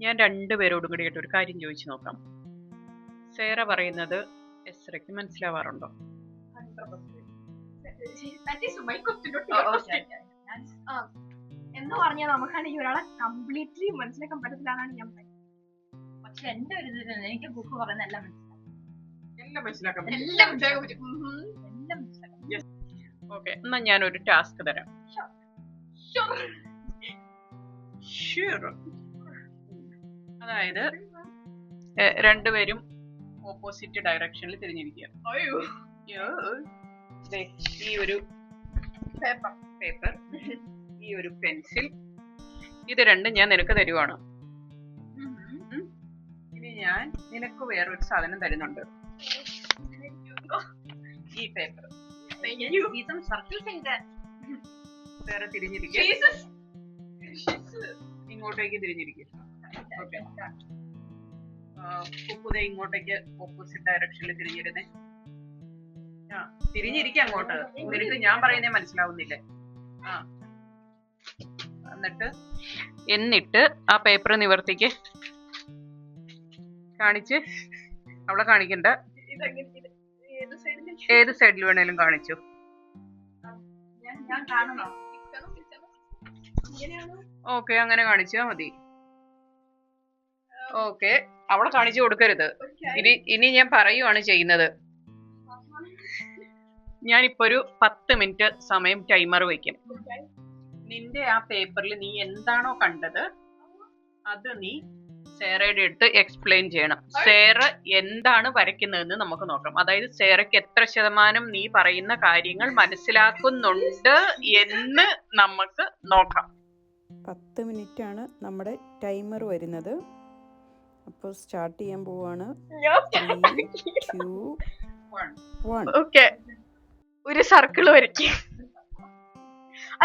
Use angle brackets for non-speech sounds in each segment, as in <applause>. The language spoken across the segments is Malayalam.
ഞാൻ രണ്ടുപേരോടും കൂടി ഒരു കാര്യം ചോദിച്ചു നോക്കാം. സേറ പറയുന്നത് എസ്രയ്ക്ക് മനസ്സിലാവാറുണ്ടോ? എന്ന് പറഞ്ഞാൽ നമുക്കാണെങ്കിൽ ഒരാളെ കംപ്ലീറ്റ്ലി മനസ്സിലാക്കാൻ പറ്റത്തില്ലാന്നാണ് ഞാൻ പക്ഷെ എന്റെ ഒരു എനിക്ക് ബുക്ക് പറയുന്ന എല്ലാം മനസ്സിലാവും എല്ലാം മനസ്സിലാവും ഓക്കെ എന്നാ ഞാനൊരു ടാസ്ക് തരാം. Sure. അതായത് രണ്ടുപേരും ഓപ്പോസിറ്റ് ഡയറക്ഷനിൽ തിരിഞ്ഞിരിക്കുക ഈ ഒരു പേപ്പർ പേപ്പർ ഈ ഒരു പെൻസിൽ ഇത് രണ്ടും ഞാൻ നിനക്ക് തരുവാണ്. ഇനി ഞാൻ നിനക്ക് വേറൊരു സാധനം തരുന്നുണ്ട്. ഈ പേപ്പർ. വേറെ തിരിഞ്ഞിരിക്കുക Jesus. ഇങ്ങോട്ടേക്ക് തിരിഞ്ഞിരിക്കുക ഓക്കെ. ഉപ്പുദേ ഇങ്ങോട്ടേക്ക് ഓപ്പോസിറ്റ് ഡയറക്ഷനിൽ തിരിഞ്ഞിരുന്നേ. ആ തിരിഞ്ഞിരിക്കുക അങ്ങോട്ട്. നിനക്ക് ഞാൻ പറയുന്നേ മനസ്സിലാവുന്നില്ലേ. ആ. എന്നിട്ട്? എന്നിട്ട് ആ പേപ്പർ നിവർത്തിക്ക്. കാണിച്ച്. അവളെ കാണിക്കണ്ട. ഏത് സൈഡിൽ വേണേലും കാണിച്ചു. ഓക്കെ അങ്ങനെ കാണിച്ചാ മതി. ഓക്കെ. അവളെ കാണിച്ചു കൊടുക്കരുത്. ഇനി ഇനി ഞാൻ പറയുവാണ് ചെയ്യുന്നത്. ഞാനിപ്പോ ഒരു പത്ത് മിനിറ്റ് സമയം ടൈമർ വയ്ക്കും. നിന്റെ ആ പേപ്പറിൽ നീ എന്താണോ കണ്ടത് അത് നീ സേറയുടെ അടുത്ത് എക്സ്പ്ലെയിൻ ചെയ്യണം. സേറ എന്താണ് വരയ്ക്കുന്നതെന്ന് നമുക്ക് നോക്കാം. അതായത് സേറയ്ക്ക് എത്ര ശതമാനം നീ പറയുന്ന കാര്യങ്ങൾ മനസ്സിലാക്കുന്നുണ്ട് എന്ന് നമുക്ക് നോക്കാം. പത്ത് മിനിറ്റാണ് നമ്മുടെ ടൈമർ വരുന്നത്. അപ്പോൾ സ്റ്റാർട്ട് ചെയ്യാൻ പോവാണ്. ഓക്കെ ഒരു സർക്കിൾ വരയ്ക്കും.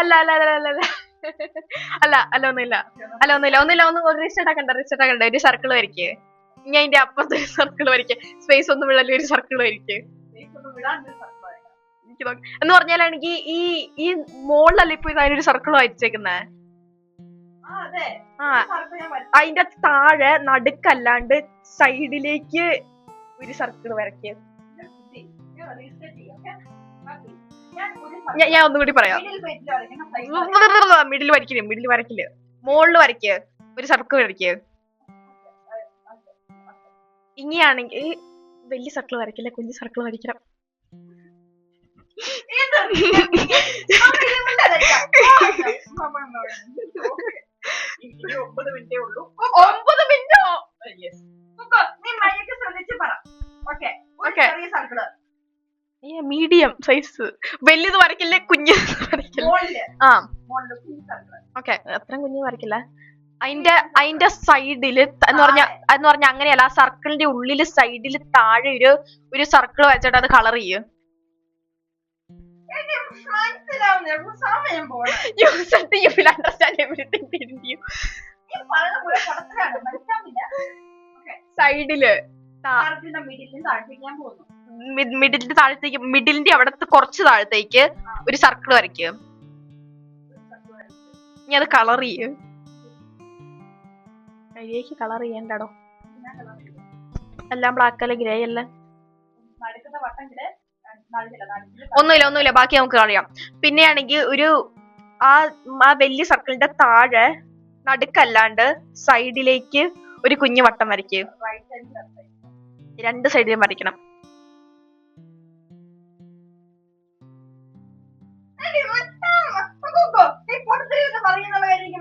അല്ല അല്ല അല്ല അല്ല അല്ല. അല്ല അല്ല ഒന്നുമില്ല. അല്ല ഒന്നുമില്ല ഒന്നുമില്ല ഒന്ന് റീസെറ്റ് ആക്കണ്ട റീസെറ്റ് ആക്കണ്ട. ഒരു സർക്കിൾ വരയ്ക്ക്. ഞാൻ അതിന്റെ അപ്പുറത്ത് ഒരു സർക്കിൾ വരയ്ക്ക്. സ്പേസ് ഒന്നും വിടല്ല ഒരു സർക്കിൾ വരയ്ക്ക്. എനിക്ക് നോക്ക്. എന്ന് പറഞ്ഞാലാണെങ്കിൽ ഈ ഈ മോളിലല്ല ഇപ്പൊ അതിനൊരു സർക്കിൾ വരച്ചേക്കുന്നേ? ആ അതിന്റെ താഴെ നടുക്കല്ലാണ്ട് സൈഡിലേക്ക് ഒരു സർക്കിൾ വരയ്ക്കുക ഞാൻ ഞാൻ ഒന്നുകൂടി പറയാം. മിഡിൽ വരയ്ക്കില്ല മിഡിൽ വരക്കില്ല മുകളിൽ വരയ്ക്ക് ഒരു സർക്കിൾ വരയ്ക്ക്. ഇങ്ങനെയാണെങ്കിൽ വലിയ സർക്കിൾ വരയ്ക്കില്ല? കുഞ്ഞു സർക്കിൾ വരയ്ക്കണം. <laughs> ഒമ്പത് മിനിറ്റേ ഉള്ളൂ. ഒമ്പത് മിനിറ്റോ? ഓക്കെ മീഡിയം സൈസ് വലിയത് വരയ്ക്കില്ലേ കുഞ്ഞ് വരയ്ക്കില്ല? ആ. ഓക്കെ അത്രയും കുഞ്ഞ് വരയ്ക്കില്ല. അതിന്റെ അതിന്റെ സൈഡിൽ എന്ന് പറഞ്ഞ എന്ന് പറഞ്ഞ അങ്ങനെയല്ല ആ സർക്കിളിന്റെ ഉള്ളിൽ സൈഡിൽ താഴെ ഒരു ഒരു സർക്കിൾ വെച്ചിട്ട് അത് കളർ ചെയ്യും. You said you will understand everything, didn't you? സൈഡിൽ മിഡിലിന്റെ താഴത്തേക്ക് മിഡിലിന്റെ അവിടത്തെ കുറച്ച് താഴത്തേക്ക് ഒരു സർക്കിൾ വരയ്ക്കുക ഇനി അത് കളർ ചെയ്യും. അതിലേക്ക് കളർ ചെയ്യണ്ടടോ? എല്ലാം ബ്ലാക്ക് അല്ല ഗ്രേ അല്ല? ഒന്നുമില്ല ഒന്നുമില്ല. ബാക്കി നമുക്ക് അറിയാം. പിന്നെയാണെങ്കിൽ ഒരു ആ ആ വലിയ സർക്കിളിന്റെ താഴെ നടുക്കല്ലാണ്ട് സൈഡിലേക്ക് ഒരു കുഞ്ഞു വട്ടം വരയ്ക്കുക രണ്ട് സൈഡിലും വരയ്ക്കണം.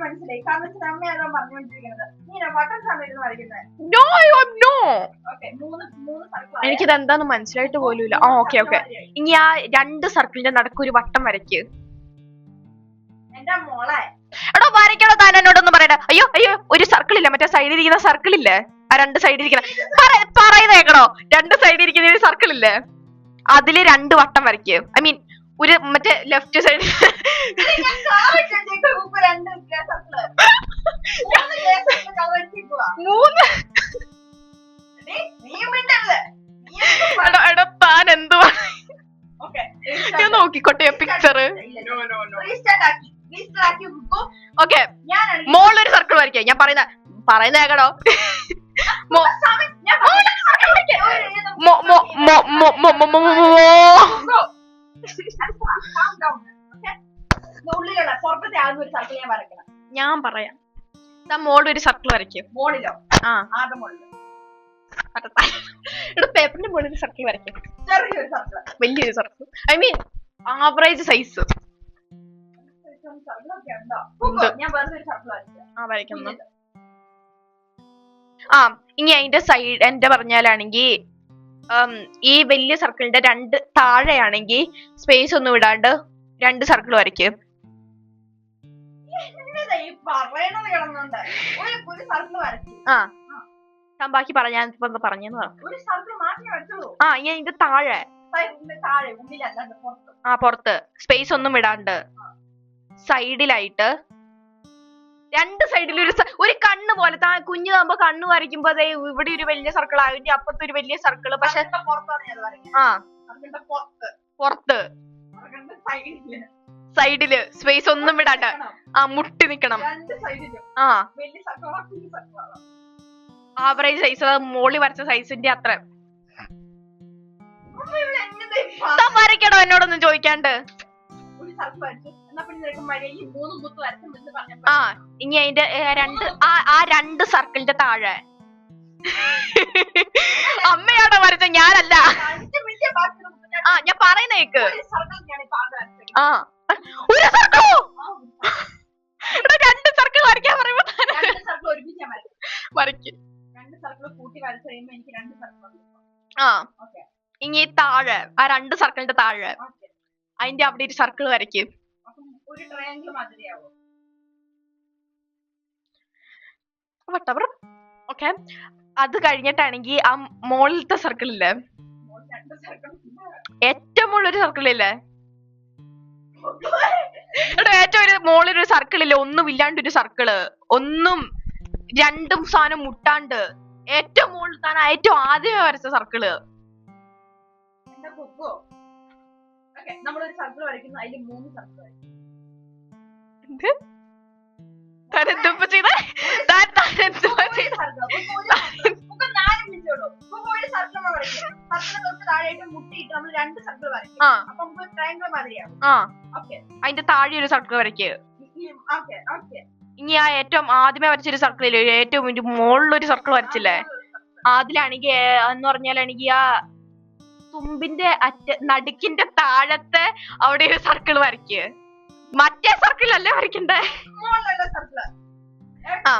മനസ്സിലായി. കാരണം വെച്ചാൽ അമ്മയാണോ പറഞ്ഞുകൊണ്ടിരിക്കുന്നത്. നീ വട്ടം സമയത്ത് വരയ്ക്കുന്നത് നോ നോ മൂന്ന് മൂന്ന് എനിക്ക് എനിക്കിത് എന്താന്ന് മനസ്സിലായിട്ട് പോലുമില്ല. ആ ഓക്കെ ഓക്കെ ഇനി ആ രണ്ട് സർക്കിളിന്റെ നടുക്ക് ഒരു വട്ടം വരയ്ക്ക്. എന്റെ മോളെ? എടോ വരയ്ക്കണോ താൻ എന്നോടൊന്ന് പറയണ്ട അയ്യോ അയ്യോ ഒരു സർക്കിൾ ഇല്ല മറ്റേ സൈഡിൽ ഇരിക്കുന്ന സർക്കിൾ ഇല്ലേ ആ രണ്ട് സൈഡിൽ ഇരിക്കുന്ന. പറയുന്നേക്കണോ? രണ്ട് സൈഡിൽ ഇരിക്കുന്ന ഒരു സർക്കിൾ ഇല്ലേ അതിൽ രണ്ട് വട്ടം വരയ്ക്ക്. ഐ മീൻ ഒരു മറ്റേ ലെഫ്റ്റ് സൈഡ് മൂന്ന്. എടാ താൻ എന്തുവാ ഞാൻ നോക്കിക്കോട്ടെ പിക്ചർ ഓക്കെ മോളൊരു സർക്കിൾ വരയ്ക്കാം. ഞാൻ പറയുന്ന പറയുന്ന ഏകടോ മോ ആദ്യം ഒരു സർക്കിൾ ഞാൻ വരയ്ക്കണം. ഞാൻ പറയാം. ഞാൻ മോളിൽ ഒരു സർക്കിൾ വരയ്ക്കും. മോളിലോ? ആ. ആരുടെ മോളിലോ? പേപ്പറിന്റെ മുകളിൽ ഒരു സർക്കിൾ വരയ്ക്കും. ചെറിയൊരു സർക്കിൾ വലിയൊരു circle I mean average size ആ ആ ഇനി അതിന്റെ സൈഡ് എന്റെ പറഞ്ഞാലാണെങ്കിൽ ഈ വലിയ സർക്കിളിന്റെ രണ്ട് താഴെയാണെങ്കിൽ സ്പേസ് ഒന്നും വിടാണ്ട് രണ്ട് സർക്കിൾ വരയ്ക്കും. പറയണത് കിടന്നുണ്ട് ഒരു ഒരു സർക്കിൾ വരച്ചു ആ. ഞാൻ ബാക്കി പറഞ്ഞാൽ ഇപ്പൊ എന്താ പറഞ്ഞെന്ന് പറ. ഒരു സർക്കിൾ മാറ്റി വരച്ചോളൂ ആ ഞാൻ ഇത് താഴെ. സൈഡിന്റെ താഴെ ഉള്ളിലല്ലാണ്ട് പുറത്ത്. ആ പുറത്ത്. സ്പേസ് ഒന്നും വിടാണ്ട്. സൈഡിലായിട്ട് രണ്ട് സൈഡിൽ ഒരു ഒരു കണ്ണ് പോലെ. താ കുഞ്ഞാകുമ്പോ കണ്ണ് വരയ്ക്കുമ്പോ അതെ ഇവിടെ ഒരു വലിയ സർക്കിൾ അതിന്റെ അപ്പുറത്തെ ഒരു വലിയ സർക്കിൾ പക്ഷെ ആ. പുറത്ത്. പുറത്ത്. സൈഡിൽ സൈഡിൽ സ്പേസ് ഒന്നും വിടാണ്ട്. ആ മുട്ടി നിക്കണം. ആ. ആവറേജ് സൈസ് മോളി വരച്ച സൈസിന്റെ അത്ര. വരയ്ക്കടോ എന്നോടൊന്നും ചോദിക്കാണ്ട്. ആ ഇനി അതിന്റെ രണ്ട് ആ രണ്ട് സർക്കിളിന്റെ താഴെ. അമ്മയാണോ വരച്ച ഞാനല്ല. ആ ഞാൻ പറയുന്നേക്ക് ആ. ഒരു സർക്കിളോ? ഇവിടെ രണ്ട് സർക്കിൾ വരയ്ക്കാൻ പറയുമ്പോ സർക്കിൾ ഒരുമിച്ച് വരയ്ക്കും. വരയ്ക്കും. രണ്ട് സർക്കിൾ കൂട്ടി വരച്ചു കഴിയുമ്പോ എനിക്ക് രണ്ട് സർക്കിൾ ആ. ഇനി താഴെ ആ രണ്ട് സർക്കിളിന്റെ താഴെ. അതിന്റെ അവിടെ ഒരു സർക്കിൾ വരയ്ക്കും. ഒരു ട്രയാങ്കിൾ മാതിരിയാവും? വട്ടവർ ഓക്കെ അത് കഴിഞ്ഞിട്ടാണെങ്കിൽ ആ മോളിലത്തെ സർക്കിൾ ഇല്ലേ. ഏറ്റവും മുകളിലൊരു സർക്കിൾ <laughs> ഇല്ലേ ഒരു മോളിൽ ഒരു സർക്കിൾ ഇല്ലേ ഒന്നും ഇല്ലാണ്ട് ഒരു സർക്കിൾ. ഒന്നും രണ്ടും സാധനം മുട്ടാണ്ട്. ഏറ്റവും മുകളിൽ താൻ ഏറ്റവും ആദ്യമേ വരച്ച സർക്കിൾ. എന്താ കൊക്കോ? നമ്മൾ നമ്മളൊരു സർക്കിൾ വരയ്ക്കുന്നു. അതിൽ മൂന്ന് സർക്കിൾ വരയ്ക്കും താൻ എന്തുപ്പ ചെയ്തേ താൻ താൻ എന്തുപ്പ ചെയ്തേ ഉള്ളൂ. നമുക്ക് ഒരു സർക്കിൾ വരയ്ക്കും സർക്കിൾ തൊട്ട് താഴെയായിട്ട് മുട്ടിയിട്ട് നമ്മൾ രണ്ട് സർക്കിൾ വരയ്ക്കും. ആ. അപ്പൊ നമുക്ക് ട്രയാങ്കിൾ മാതിരിയാവും. ആ. ഓക്കെ അതിന്റെ താഴെ ഒരു സർക്കിൾ വരയ്ക്ക്. ഓക്കെ ഓക്കെ ഇനി ആ ഏറ്റവും ആദ്യമേ വരച്ചൊരു സർക്കിൾ ഇല്ലേ? ഏറ്റവും ഒരു മുകളിലൊരു സർക്കിൾ വരച്ചില്ലേ? അതിലാണെങ്കിൽ എന്ന് പറഞ്ഞാലാണെങ്കിൽ ആ തുമ്പിന്റെ അറ്റ നടുക്കിന്റെ താഴത്തെ അവിടെ ഒരു സർക്കിൾ വരയ്ക്ക്. മറ്റേ സർക്കിൾ അല്ലേ വരയ്ക്കണ്ടേ? മുകളിലുള്ള സർക്കിൾ ആ.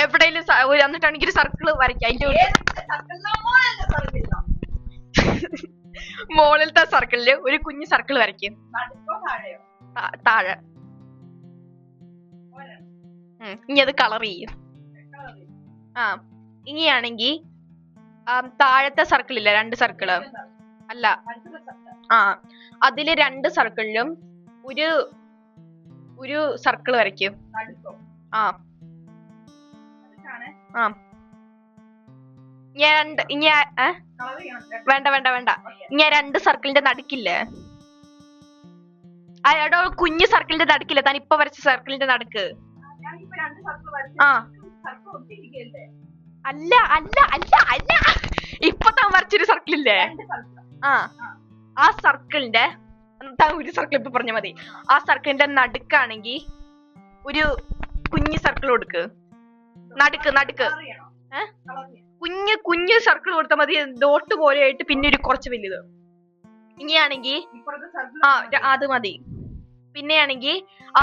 എവിടെയെങ്കിലും എന്നിട്ടാണെങ്കിൽ സർക്കിൾ വരയ്ക്കാം അതിന്റെ <laughs> മോളിലത്തെ സർക്കിളിൽ ഒരു കുഞ്ഞു സർക്കിൾ വരയ്ക്കും. താഴെ. ഇനി അത് കളർ ചെയ്യും. ആ ഇനിയാണെങ്കിൽ താഴത്തെ സർക്കിളില്ല രണ്ട് സർക്കിൾ അല്ല. ആ അതിൽ രണ്ട് സർക്കിളിലും ഒരു ഒരു സർക്കിൾ വരയ്ക്കും. ആ. ആ. ഞാൻ രണ്ട് ഇനി? വേണ്ട വേണ്ട വേണ്ട. ആ രണ്ട് സർക്കിളിന്റെ നടുക്കില്ലേ? എടോ കുഞ്ഞു സർക്കിളിന്റെ നടുക്കില്ലേ? താൻ ഇപ്പൊ വരച്ച സർക്കിളിന്റെ നടുക്ക്. ആ. അല്ല അല്ല അല്ല അല്ല. ഇപ്പൊ താൻ വരച്ചൊരു സർക്കിളില്ലേ? ആ. ആ സർക്കിളിന്റെ താൻ ഒരു സർക്കിൾ ഇപ്പൊ പറഞ്ഞ മതി. ആ സർക്കിളിന്റെ നടുക്കാണെങ്കിൽ ഒരു കുഞ്ഞു സർക്കിൾ കൊടുക്ക്. നടുക്ക് നടുക്ക്. കുഞ്ഞു കുഞ്ഞ് സർക്കിൾ കൊടുത്താൽ മതി. ഡോട്ട് പോലെ ആയിട്ട് പിന്നെ ഒരു കുറച്ച് വലുത്. ഇനിയാണെങ്കിൽ സർക്കിൾ ആ അത് മതി. പിന്നെയാണെങ്കിൽ ആ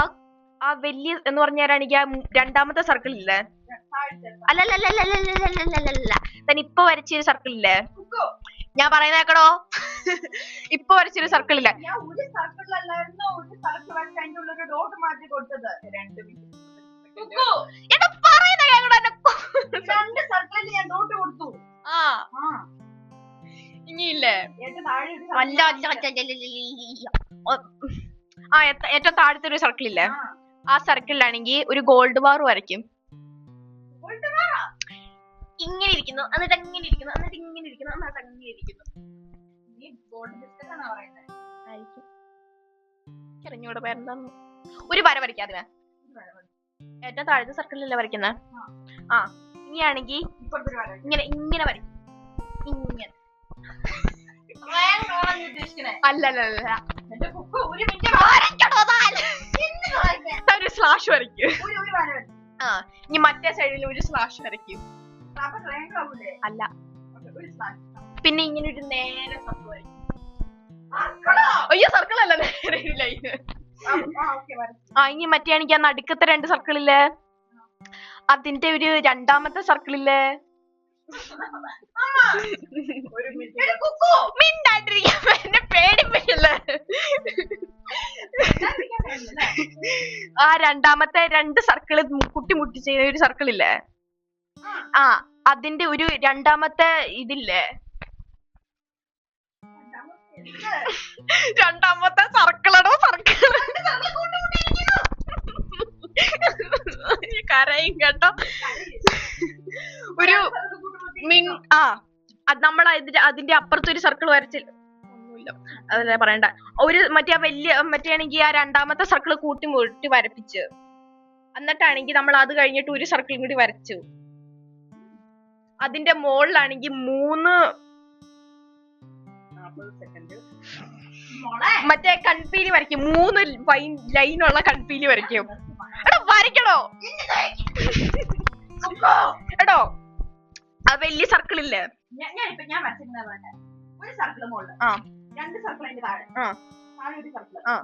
ആ വലിയ എന്ന് പറഞ്ഞാലാണെങ്കിൽ ആ രണ്ടാമത്തെ സർക്കിൾ ഇല്ലേ? അല്ലല്ലല്ലല്ലല്ലല്ലല്ലല്ലല്ല താൻ ഇപ്പൊ വരച്ചൊരു സർക്കിൾ ഇല്ലേ? ഞാൻ പറയുന്ന കേക്കടോ. ഇപ്പൊ വരച്ചൊരു സർക്കിൾ ഇല്ല? ഞാൻ ഒരു സർക്കിളിലല്ലായിരുന്നു ഒരു സർക്കിൾ ഉള്ളിൽ ഡോട്ട് മാറ്റി കൊടുത്തത്. രണ്ട് ഏറ്റവും താഴത്തെ ഒരു സർക്കിൾ ഇല്ലേ ആ സർക്കിളിലാണെങ്കിൽ ഒരു ഗോൾഡ് ബാർ വരയ്ക്കും. ഇങ്ങനെ ഇരിക്കുന്നു എന്നിട്ട് അങ്ങനെ ഇരിക്കുന്നു എന്നിട്ട് ഇങ്ങനെ ഇരിക്കുന്നു എന്നിട്ട് അങ്ങനെ ഇരിക്കുന്നു. അറിഞ്ഞൂടെ പേരെന്താന്ന്. ഒരു വര വരയ്ക്കാതെ ഏറ്റവും താഴത്തെ സർക്കിളിലല്ലേ വരയ്ക്കുന്നത് ആ. ഇനിയാണെങ്കിൽ ഇങ്ങനെ ഇങ്ങനെ വരയ്ക്കും ഇങ്ങനെ. ഒരു സ്ലാഷ് വരയ്ക്കും. ആ ഇനി മറ്റേ സൈഡിൽ ഒരു സ്ലാഷ് വരയ്ക്കും. അല്ല. പിന്നെ ഇങ്ങനെ ഒരു നേരെ സർക്കിൾ വരയ്ക്കും. അയ്യോ സർക്കിൾ അല്ല നേരെ ലൈന് ആ, ഇനി മറ്റേ ആണെങ്കിൽ ആ നടുക്കത്തെ രണ്ട് സർക്കിളില്ലേ? അതിന്റെ ഒരു രണ്ടാമത്തെ സർക്കിളില്ലേ? മിണ്ടാണ്ടിരിക്കാൻ എന്നെ പേടിപ്പിക്കല്ലേ? ആ രണ്ടാമത്തെ രണ്ട് സർക്കിൾ കുട്ടി മുട്ടി ചെയ്യുന്ന ഒരു സർക്കിൾ ഇല്ലേ ആ അതിന്റെ ഒരു രണ്ടാമത്തെ ഇതില്ലേ? രണ്ടാമത്തെ സർക്കിളടോ സർക്കിൾ കരയും കേട്ടോ? ഒരു മിൻ ആ നമ്മൾ അതിന്റെ അതിന്റെ അപ്പുറത്ത് ഒരു സർക്കിൾ വരച്ചില്ല ഒന്നുമില്ല. അതല്ല പറയണ്ട. ഒരു മറ്റേ വലിയ മറ്റേ ആണെങ്കിൽ ആ രണ്ടാമത്തെ സർക്കിൾ കൂട്ടി മുട്ടി വരപ്പിച്ച്. എന്നിട്ടാണെങ്കിൽ നമ്മൾ അത് കഴിഞ്ഞിട്ട് ഒരു സർക്കിളും കൂടി വരച്ചു. അതിന്റെ മുകളിലാണെങ്കിൽ മൂന്ന് മറ്റേ കൺപീലി വരയ്ക്കും. മൂന്ന് ലൈനുള്ള കൺപീലി വരയ്ക്കും. എടോ വരയ്ക്കണോ എടോ ആ വലിയ സർക്കിൾ ഇല്ലേ? ഞാൻ വേണ്ട ഒരു സർക്കിൾ മുകളിൽ ആ. രണ്ട് സർക്കിൾ അതിന്റെ താഴെ. ആ. താഴെ ഒരു സർക്കിൾ ആ.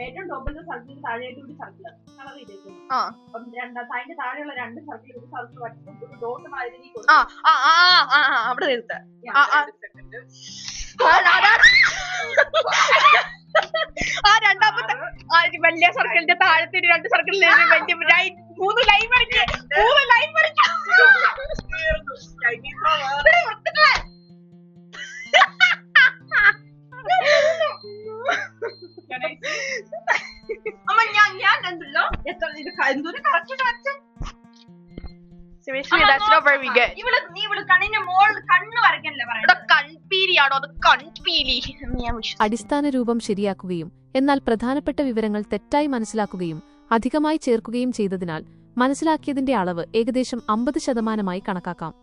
ഏറ്റവും ടോപ്പിലത്തെ സർക്കിളിന് താഴെയായിട്ട് ഒരു സർക്കിൾ കളർ ചെയ്തേക്കുന്നു. ആ. അപ്പം രണ്ടാം അതിന്റെ താഴെയുള്ള രണ്ട് സർക്കിൾ ഒരു സർക്കിൾ വരച്ചിട്ട് ഒരു ഡോട്ട് മാതിരി ആ. ആ ആ ആ, ആ അവിടെ നിർത്ത ആ, രണ്ടാമത്തെ വലിയ സർക്കിളിന്റെ താഴത്തെ രണ്ട് സർക്കിളിൽ വലിയ മൂന്ന് ലൈൻ വരയ്ക്കും. മൂന്ന് ലൈൻ വരയ്ക്കും. അമ്മ ഞാൻ ഞാൻ കണ്ടല്ലോ എത്ര ഇത് എന്തൊരു കറക്റ്റ് വരച്ച Seriously, that's not very good. ഇവൾ നീ ഇവൾ കണ്ണിന്റെ മോൾ കണ്ണ് വരയ്ക്കണല്ലേ പറയുന്നത്? കൺപീലിയാണോ അത് കൺപീലി. അടിസ്ഥാന രൂപം ശരിയാക്കുകയും എന്നാൽ പ്രധാനപ്പെട്ട വിവരങ്ങൾ തെറ്റായി മനസ്സിലാക്കുകയും അധികമായി ചേർക്കുകയും ചെയ്തതിനാൽ മനസ്സിലാക്കിയതിന്റെ അളവ് ഏകദേശം അമ്പത് ശതമാനമായി കണക്കാക്കാം.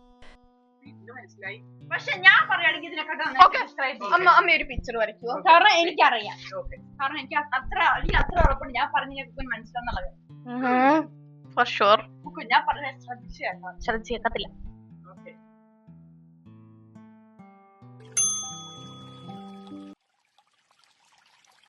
പക്ഷെ ഞാൻ പറയുകയാണെങ്കിൽ ഇതിനെക്കാട്ടും അമ്മ അമ്മ ഒരു പിക്ചർ വരയ്ക്കൂ. കാരണം എനിക്കറിയാം. കാരണം എനിക്ക് അത്ര അല്ലെങ്കിൽ അത്ര ഉറപ്പുണ്ട്. ഞാൻ പറഞ്ഞ മനസ്സിലാന്നുള്ളത് ഫോർ ഷുവർ കുക്കു ഞാൻ പറഞ്ഞ ശ്രദ്ധിച്ചു കേട്ടോ. ശ്രദ്ധിച്ചേക്കത്തില്ല